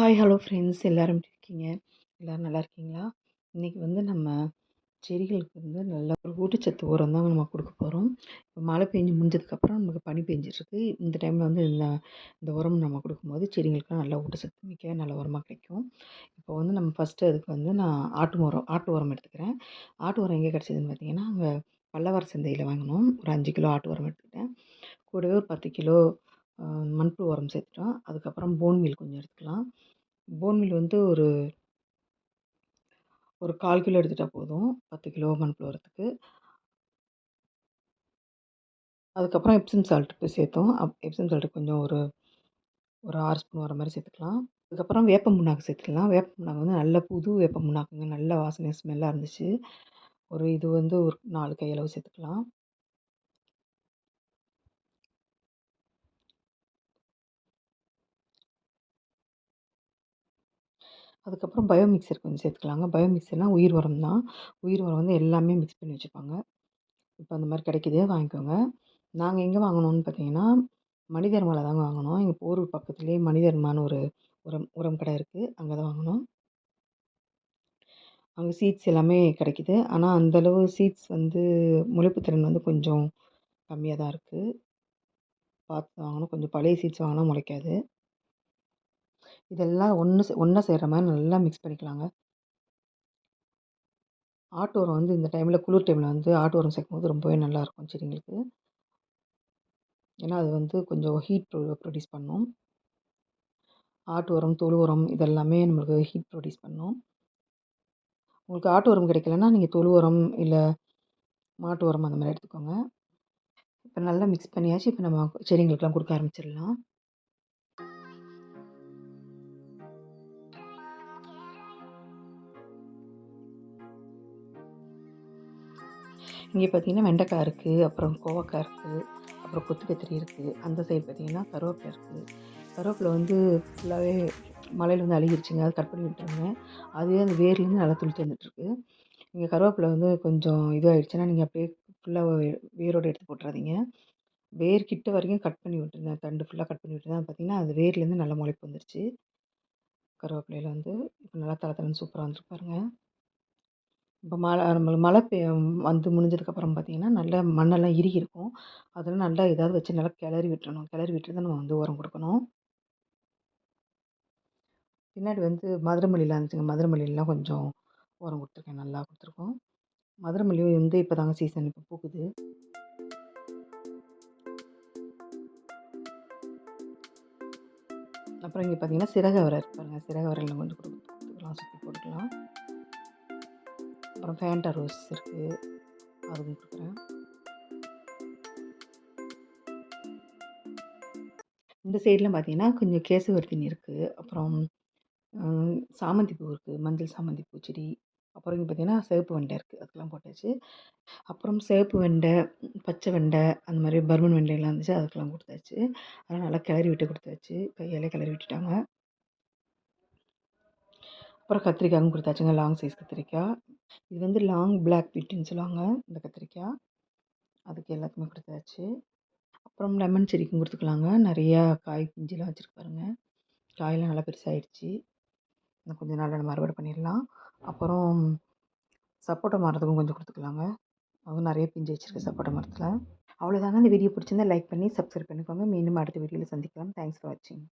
Hi hello friends எல்லோரும் எப்படி இருக்கீங்க? எல்லோரும் நல்லா இருக்கீங்களா? இன்றைக்கி வந்து நம்ம செடிகளுக்கு வந்து நல்ல ஒரு ஊட்டச்சத்து உரம் தான் நம்ம கொடுக்க போகிறோம் இப்போ மழை பெஞ்சு முடிஞ்சதுக்கப்புறம் நமக்கு பனி பெஞ்சிட்ருக்கு இந்த டைமில் வந்து இந்த இந்த உரம் நம்ம கொடுக்கும்போது செடிகளுக்குலாம் நல்ல ஊட்டச்சத்து மிக்க நல்ல உரமாக கிடைக்கும். இப்போ வந்து நம்ம ஃபஸ்ட்டு அதுக்கு வந்து நான் ஆட்டு உரம் ஆட்டு உரம் எடுத்துக்கிறேன். ஆட்டு உரம் எங்கே கிடச்சிதுன்னு பார்த்தீங்கன்னா அங்கே பல்லவர சந்தையில் வாங்கினோம். ஒரு அஞ்சு கிலோ ஆட்டு உரம் எடுத்துக்கிட்டேன். கூடவே ஒரு பத்து கிலோ மண்புழு உரம் சேர்த்துட்டோம். அதுக்கப்புறம் போன் மீல் கொஞ்சம் எடுத்துக்கலாம். போன்மில் வந்து ஒரு ஒரு கால் கிலோ எடுத்துட்டால் போதும். பத்து கிலோ மண்புழுவரத்துக்கு அதுக்கப்புறம் எப்சம் சால்ட்டு சேர்த்தோம். அப் எப்சம் சால்ட்டு கொஞ்சம் ஒரு ஒரு ஆறு ஸ்பூன் வர மாதிரி சேர்த்துக்கலாம். அதுக்கப்புறம் வேப்ப முன்னாக்கு சேர்த்துக்கலாம். வேப்ப முன்னாக்கு வந்து நல்ல புது வேப்ப முன்னாக்குங்க. நல்ல வாசனை ஸ்மெல்லாக இருந்துச்சு. ஒரு இது வந்து ஒரு நாலு கையளவு சேர்த்துக்கலாம். அதுக்கப்புறம் பயோ மிக்சர் கொஞ்சம் சேர்த்துக்கலாங்க. பயோ மிக்சர்னால் உயிர் உரம் தான். உயிர் உரம் வந்து எல்லாமே மிக்ஸ் பண்ணி வச்சுருப்பாங்க. இப்போ அந்த மாதிரி கிடைக்கிது வாங்கிக்கோங்க. நாங்கள் எங்கே வாங்கினோன்னு பார்த்தீங்கன்னா மனிதர்மாவில் தாங்க வாங்கினோம் எங்கள் போரூர் பக்கத்துலேயே மனிதர்மான்னு ஒரு உரம் உரம் கடை இருக்குது அங்கே தான் வாங்கினோம் அங்கே சீட்ஸ் எல்லாமே கிடைக்கிது. ஆனால் அந்தளவு சீட்ஸ் வந்து முளைப்பு திறன் வந்து கொஞ்சம் கம்மியாக தான் இருக்குது பார்த்து வாங்கணும். கொஞ்சம் பழைய சீட்ஸ் வாங்கினா முளைக்காது. இதெல்லாம் ஒன்று சே ஒன்றா சேர்கிற மாதிரி நல்லா மிக்ஸ் பண்ணிக்கலாங்க. ஆட்டு உரம் வந்து இந்த டைமில் குளிர் டைமில் வந்து ஆட்டு உரம் சேர்க்கும்போது ரொம்பவே நல்லாயிருக்கும் செடிங்களுக்கு. ஏன்னா அது வந்து கொஞ்சம் ஹீட் ப்ரொ ப்ரொடியூஸ் பண்ணும். ஆட்டு உரம் தொழு உரம் இதெல்லாமே நம்மளுக்கு ஹீட் ப்ரொடியூஸ் பண்ணும். உங்களுக்கு ஆட்டு உரம் கிடைக்கலன்னா நீங்கள் தொழு உரம் இல்லை மாட்டு உரம் அந்த மாதிரி எடுத்துக்கோங்க. இப்போ நல்லா மிக்ஸ் பண்ணியாச்சு இப்போ நம்ம செடிங்களுக்கெலாம் கொடுக்க ஆரம்பிச்சிடலாம். இங்கே பார்த்தீங்கன்னா வெண்டைக்காய் இருக்குது அப்புறம் கோவக்காய் இருக்குது அப்புறம் கொத்து கத்திரி இருக்குது அந்த சைடு பார்த்தீங்கன்னா கருவேப்பிலை இருக்குது கருவேப்பிலை வந்து ஃபுல்லாகவே மலையில் வந்து அழுகிருச்சுங்க. அதை கட் பண்ணி விட்டுருங்க. அதுவே அந்த வேர்லேருந்து நல்லா துளித்து வந்துட்டுருக்கு நீங்கள் கருவேப்பிலை வந்து கொஞ்சம் இதுவாகிடுச்சுன்னா நீங்கள் அப்படியே ஃபுல்லாக வேரோடு எடுத்து போட்டுறாதீங்க. வேர் கிட்ட வரைக்கும் கட் பண்ணி விட்டுருங்க. தண்டு ஃபுல்லாக கட் பண்ணி விட்டுருந்தேன் பார்த்தீங்கன்னா அது வேர்லேருந்து நல்லா முளைப்பு வந்துருச்சு. கருவேப்பிலையில் வந்து இப்போ நல்லா தலை தலைன்னு சூப்பராக வந்துருக்கு பாருங்கள் இப்போ மழை நம்மளுக்கு மழை பெ வந்து முடிஞ்சதுக்கப்புறம் பார்த்திங்கன்னா நல்லா மண்ணெல்லாம் இறுகி இருக்கும். அதெல்லாம் நல்லா ஏதாவது வச்சு நல்லா கிளறி விட்டுறணும். கிளறி விட்டு தான் நம்ம வந்து உரம் கொடுக்கணும். பின்னாடி வந்து மதுரமல்லிலாம் இருந்துச்சுங்க. மதுரமல்லிலாம் கொஞ்சம் உரம் கொடுத்துருக்கேன். நல்லா கொடுத்துருக்கோம். மதுரமல்லியும் வந்து இப்போ தாங்க சீசன் இப்போ பூக்குது. அப்புறம் இங்கே பார்த்தீங்கன்னா சிறகவரை இருப்பாருங்க சிறகவரையில் கொஞ்சம் கொடுத்துக்கலாம் சுற்றி போட்டுக்கலாம். அப்புறம் ஃபேண்டா ரோஸ் இருக்குது அதுவும் கொடுக்குறேன். இந்த சைடில் பார்த்தீங்கன்னா கொஞ்சம் கேசவர்த்தினி இருக்குது அப்புறம் சாமந்தி பூ இருக்குது மஞ்சள் சாமந்தி பூ செடி. அப்புறம் இங்கே பார்த்தீங்கன்னா சிவப்பு வெண்டை இருக்குது அதுக்கெலாம் போட்டாச்சு. அப்புறம் சிவப்பு வெண்டை பச்சை வெண்டை அந்த மாதிரி பர்மன் வெண்டையெல்லாம் இருந்துச்சு. அதுக்கெல்லாம் கொடுத்தாச்சு. அதெல்லாம் நல்லா கிளறி விட்டு கொடுத்தாச்சு. கையால் கிளறி விட்டுட்டாங்க. அப்புறம் கத்திரிக்காயும் கொடுத்தாச்சுங்க. லாங் சைஸ் கத்திரிக்காய். இது வந்து லாங் பிளாக் பீட்டுன்னு சொல்லுவாங்க இந்த கத்திரிக்காய். அதுக்கு எல்லாத்துக்குமே கொடுத்தாச்சு. அப்புறம் லெமன் செடிக்கும் கொடுத்துக்கலாங்க. நிறையா காய் பிஞ்சுலாம் வச்சுருக்கு பாருங்கள் காயெல்லாம் நல்லா பெருசாகிடுச்சு இன்னும் கொஞ்சம் நாளில் நம்ம அறுவடை பண்ணிடலாம். அப்புறம் சப்போட்டா மரத்துக்கும் கொஞ்சம் கொடுத்துக்கலாங்க. அதுவும் நிறைய பிஞ்சு வச்சுருக்கு சப்போட்டா மரத்தில். அவ்வளோதாங்க இந்த வீடியோ பிடிச்சிருந்தா லைக் பண்ணி சப்ஸ்கிரைப் பண்ணிக்கோங்க. மீண்டும் அடுத்த வீடியோவில் சந்திக்கலாம். தேங்க்ஸ் ஃபார் வாட்சிங்